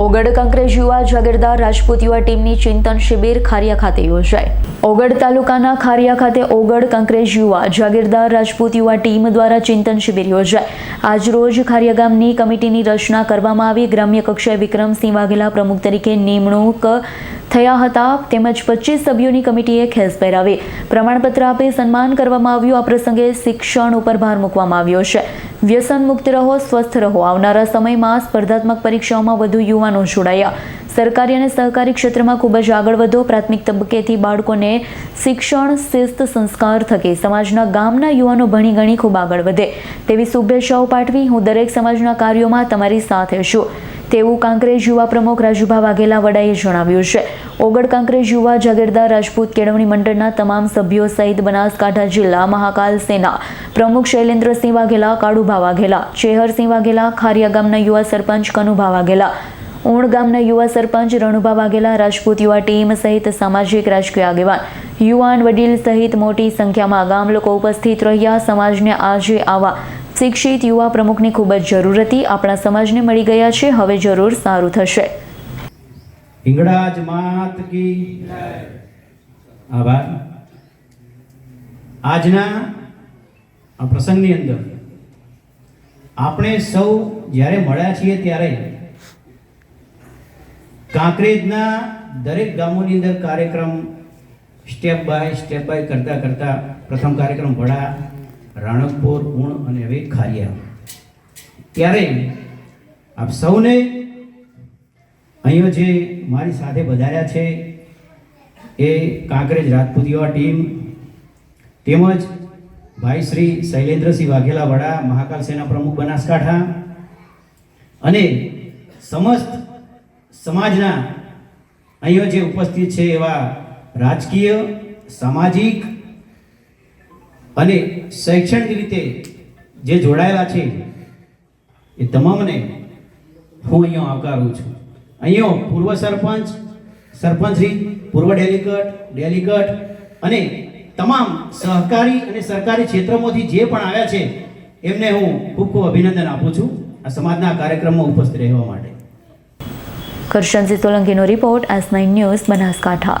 ઓગડ કાંકરેજ યુવા જાગીરદાર રાજપૂત યુવા ટીમની ચિંતન શિબિર ખારિયા ખાતે યોજાઈ. ઓગડ તાલુકાના ખારિયા ખાતે ઓગડ કાંકરેજ યુવા જાગીરદાર રાજપૂત યુવા ટીમ દ્વારા ચિંતન શિબિર યોજાઈ. આજરોજ ખારિયા ગામની કમિટીની રચના કરવામાં આવી. ગ્રામ્ય કક્ષાએ વિક્રમસિંહ વાઘેલા પ્રમુખ તરીકે નિમણૂક થયા હતા. તેમજ પચીસ સભ્યોની કમિટીએ ખેસ પહેરાવી. પ્રમાણપત્ર આપી સન્માન કરવામાં આવ્યું. આ પ્રસંગે શિક્ષણ ઉપર ભાર મૂકવામાં આવ્યો છે. વ્યસન મુક્ત રહો, સ્વસ્થ રહો. આવનારા સમયમાં સ્પર્ધાત્મક પરીક્ષાઓમાં વધુ યુવાનો જોડાયા. સરકારી અને સહકારી ક્ષેત્રમાં ખૂબ જ આગળ વધો. પ્રાથમિક તબક્કેથી બાળકોને શિક્ષણ, શિસ્ત, સંસ્કાર થકી સમાજના ગામના યુવાનો ભણી ગણી ખૂબ આગળ વધે. તેવી શુભેચ્છાઓ પાઠવી હું દરેક સમાજના કાર્યોમાં તમારી સાથે છું. તેવું કાંકરેજ યુવા પ્રમુખ રાજુભા વાઘેલા વડાએ જણાવ્યું છે. ઓગળ કાંકરેજ યુવા જાગીરદાર રાજપૂત કેળવણી મંડળના તમામ સભ્યો સહિત બનાસકાંઠા જિલ્લા મહાકાલ સેના પ્રમુખ શૈલેન્દ્રસિંહ વાઘેલા, કાળુભા વાઘેલા, ચેહરસિંહ વાઘેલા, ખારિયા ગામના યુવા સરપંચ કનુભા વાઘેલા ઉણ ગામના યુવા સરપંચ રણુભા વાઘેલા, રાજપૂત યુવા ટીમ સહિત સામાજિક રાજકીય આગેવાન, યુવાન વડીલ સહિત મોટી સંખ્યામાં ગામ લોકો ઉપસ્થિત રહ્યા. સમાજને આજે આવા શિક્ષિત યુવા પ્રમુખની ખૂબ જ જરૂર હતી. આપણા સમાજને મળી ગયા છે. હવે જરૂર સારું થશે. હિંગળાજ માત કી આભાર. આજના આ પ્રસંગની અંદર આપણે સૌ જ્યારે મળ્યા છીએ ત્યારે કાંકરેજના દરેક ગામોની અંદર કાર્યક્રમ સ્ટેપ બાય સ્ટેપ બાય કરતા કરતા પ્રથમ કાર્યક્રમ વડા રાણકપુર, ઉણ અને હવે ખારિયા. ત્યારે આપ સૌને અહીંયા જે મારી સાથે વધાર્યા છે એ કાંકરેજ રાજપૂત યુવા ટીમ, તેમજ ભાઈ શ્રી શૈલેન્દ્રસિંહ વાઘેલા વડા મહાકાલ સેના પ્રમુખ બનાસકાંઠા અને સમસ્ત સમાજના અહીંયા જે ઉપસ્થિત છે એવા રાજકીય, સામાજિક અને શૈક્ષણિક રીતે જે જોડાયેલા છે, એ તમામને હું અહીંયા આવકારું છું. અહીંયા પૂર્વ સરપંચ સરપંચશ્રી પૂર્વ ડેલિગેટ ડેલિગેટ અને તમામ સહકારી અને સરકારી ક્ષેત્રોમાંથી જે પણ આવ્યા છે, એમને હું ખૂબ ખૂબ અભિનંદન આપું છું આ સમાજના કાર્યક્રમમાં ઉપસ્થિત રહેવા માટે. Karshansinh સોલંકીનો report S nine news Banaskantha.